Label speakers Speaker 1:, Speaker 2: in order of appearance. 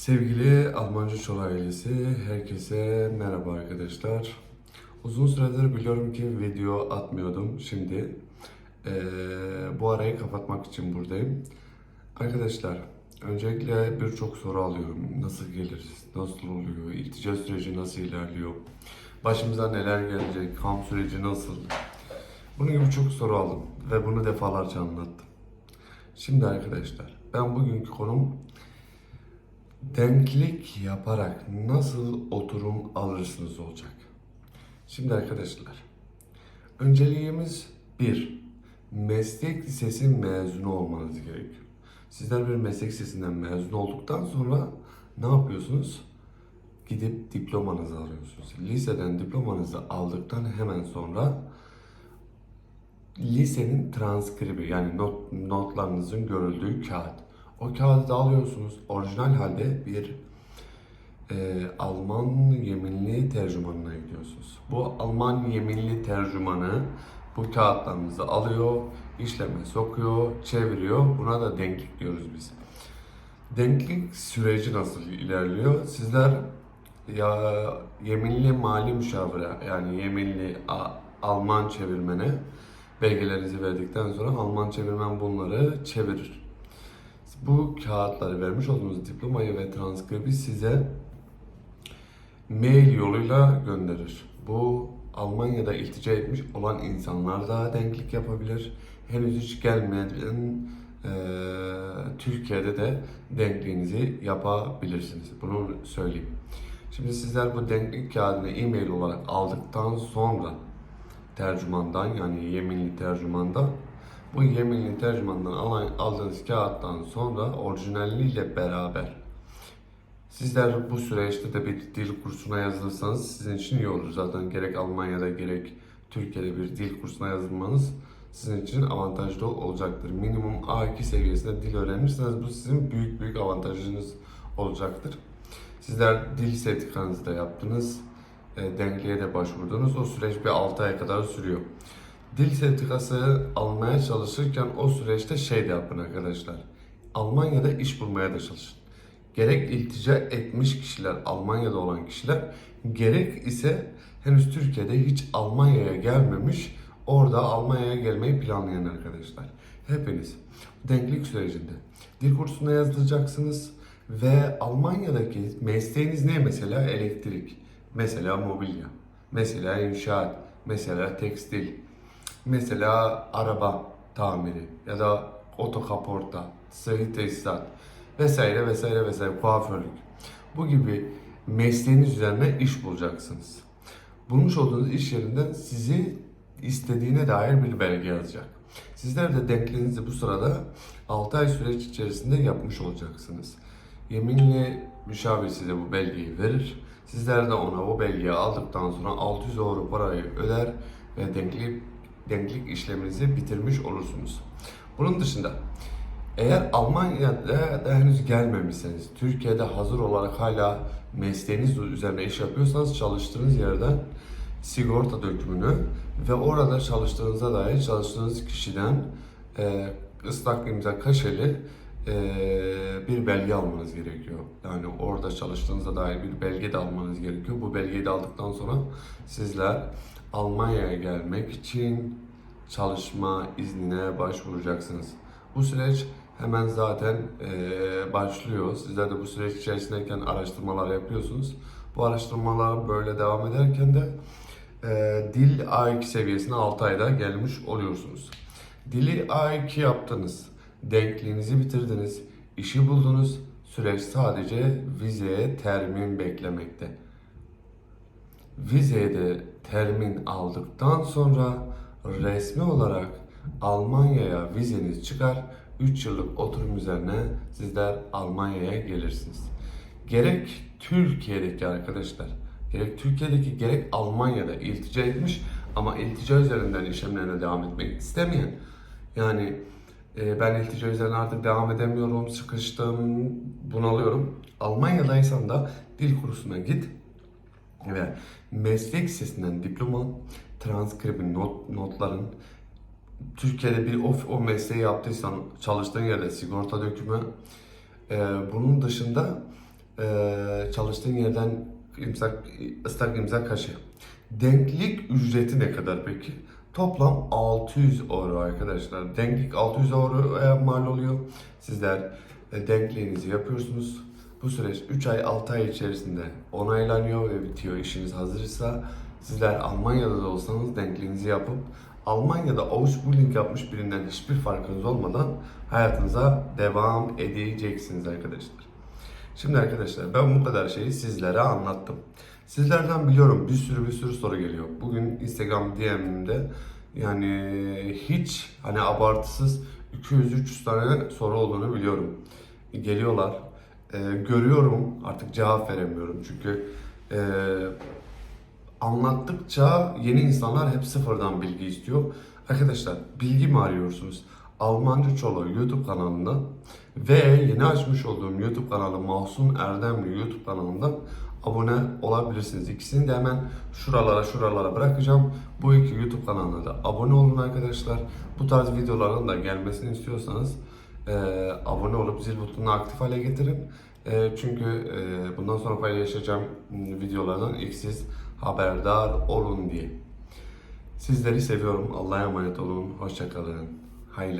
Speaker 1: Sevgili Almanca Çol ailesi, herkese merhaba arkadaşlar. Uzun süredir biliyorum ki video atmıyordum. Şimdi eee, bu arayı kapatmak için buradayım. Arkadaşlar, öncelikle birçok soru alıyorum. Nasıl geliriz, nasıl oluyor, iltica süreci nasıl ilerliyor, başımıza neler gelecek, kamp süreci nasıl? Bunun gibi çok soru aldım ve bunu defalarca anlattım. Şimdi arkadaşlar, ben bugünkü konum denklik yaparak nasıl oturum alırsınız olacak. Şimdi arkadaşlar, önceliğimiz bir, meslek lisesi mezunu olmanız gerekiyor. Sizler bir meslek lisesinden mezun olduktan sonra ne yapıyorsunuz? Gidip diplomanızı alıyorsunuz. Liseden diplomanızı aldıktan hemen sonra lisenin transkribi yani not, notlarınızın görüldüğü kağıt. O kağıdı da alıyorsunuz. Orijinal halde bir e, Alman yeminli tercümanına gidiyorsunuz. Bu Alman yeminli tercümanı bu kağıtlarınızı alıyor, işleme sokuyor, çeviriyor. Buna da denklik diyoruz biz. Denklik süreci nasıl ilerliyor? Sizler ya yeminli mali müşavire yani yeminli Alman çevirmene belgelerinizi verdikten sonra Alman çevirmen bunları çevirir. Bu kağıtları vermiş olduğunuz diplomayı ve transkribi size mail yoluyla gönderir. Bu Almanya'da iltica etmiş olan insanlar da denklik yapabilir. Henüz hiç gelmeyen eee, Türkiye'de de denkliğinizi yapabilirsiniz. Bunu söyleyeyim. Şimdi sizler bu denklik kağıdını e-mail olarak aldıktan sonra tercümandan yani yeminli tercümandan bu yeminli tercümandan aldığınız kağıttan sonra orijinaliyle beraber sizler bu süreçte de bir dil kursuna yazılırsanız sizin için iyi olur. Zaten gerek Almanya'da gerek Türkiye'de bir dil kursuna yazılmanız sizin için avantajlı olacaktır. Minimum A2 seviyesinde dil öğrenirseniz bu sizin büyük büyük avantajınız olacaktır. Sizler dil sertifikanızı da yaptınız. E, denkliğe de başvurdunuz. O süreç bir 6 ay kadar sürüyor. Dil sertifikası almaya çalışırken o süreçte şey de yapın arkadaşlar. Almanya'da iş bulmaya da çalışın. Gerek iltica etmiş kişiler, Almanya'da olan kişiler, gerek ise henüz Türkiye'de hiç Almanya'ya gelmemiş, orada Almanya'ya gelmeyi planlayan arkadaşlar. Hepiniz denklik sürecinde dil kursuna yazılacaksınız ve Almanya'daki mesleğiniz ne mesela? Elektrik, mesela mobilya, mesela inşaat, mesela tekstil, mesela araba tamiri ya da otokaporta, sıhhi tesisat vesaire vesaire vesaire kuaförlük. Bu gibi mesleğiniz üzerine iş bulacaksınız. Bulmuş olduğunuz iş yerinden sizi istediğine dair bir belge yazacak. Sizler de denkliğinizi bu sırada 6 ay süreç içerisinde yapmış olacaksınız. Yeminli müşavir size bu belgeyi verir. Sizler de ona o belgeyi aldıktan sonra 600 euro parayı öder ve denklik, denklik işleminizi bitirmiş olursunuz. Bunun dışında eğer Almanya'da da henüz gelmemişseniz, Türkiye'de hazır olarak hala mesleğiniz üzerine iş yapıyorsanız çalıştığınız yerden sigorta dökümünü ve orada çalıştığınıza dair çalıştığınız kişiden e, ıslak imza kaşeli bir belge almanız gerekiyor. Yani orada çalıştığınıza dair bir belge de almanız gerekiyor. Bu belgeyi de aldıktan sonra sizler Almanya'ya gelmek için çalışma iznine başvuracaksınız. Bu süreç hemen zaten e, başlıyor. Sizler de bu süreç içerisindeyken araştırmalar yapıyorsunuz. Bu araştırmalar böyle devam ederken de e, dil A2 seviyesine 6 ayda gelmiş oluyorsunuz. Dili A2 yaptınız, denkliğinizi bitirdiniz, işi buldunuz. Süreç sadece vizeye termin beklemekte. Vizeye de termin aldıktan sonra resmi olarak Almanya'ya vizeniz çıkar. 3 yıllık oturum üzerine sizler Almanya'ya gelirsiniz. Gerek Türkiye'deki arkadaşlar, gerek Türkiye'deki gerek Almanya'da iltica etmiş ama iltica üzerinden işlemlerine devam etmek istemeyen yani ben iltica üzerine artık devam edemiyorum, sıkıştım, bunalıyorum. Almanya'daysan da dil kursuna git ve meslek lisesinden diploma, transkribin, not, notların, Türkiye'de bir o, o mesleği yaptıysan çalıştığın yerde sigorta dökümü, e, bunun dışında Ee, çalıştığın yerden imza, ıslak imza kaşı. Denklik ücreti ne kadar peki? Toplam 600 euro arkadaşlar. Denklik 600 euroya mal oluyor. Sizler e, denkliğinizi yapıyorsunuz. Bu süreç 3 ay 6 ay içerisinde onaylanıyor ve bitiyor işiniz hazırsa. Sizler Almanya'da da olsanız denkliğinizi yapıp Almanya'da Ausbildung yapmış birinden hiçbir farkınız olmadan hayatınıza devam edeceksiniz arkadaşlar. Şimdi arkadaşlar ben bu kadar şeyi sizlere anlattım. Sizlerden biliyorum bir sürü bir sürü soru geliyor. Bugün Instagram DM'imde yani hiç hani abartısız 200-300 tane soru olduğunu biliyorum. Geliyorlar. Ee, görüyorum artık cevap veremiyorum çünkü ee, anlattıkça yeni insanlar hep sıfırdan bilgi istiyor. Arkadaşlar bilgi mi arıyorsunuz? Almanca Çolo YouTube kanalından ve yeni açmış olduğum YouTube kanalı Mahsun Erdemli YouTube kanalından abone olabilirsiniz. İkisini de hemen şuralara şuralara bırakacağım. Bu iki YouTube kanalına da abone olun arkadaşlar. Bu tarz videoların da gelmesini istiyorsanız e, abone olup zil butonunu aktif hale getirin. E, çünkü e, bundan sonra paylaşacağım videolardan ilk siz haberdar olun diye. Sizleri seviyorum. Allah'a emanet olun. Hoşçakalın. Hayırlı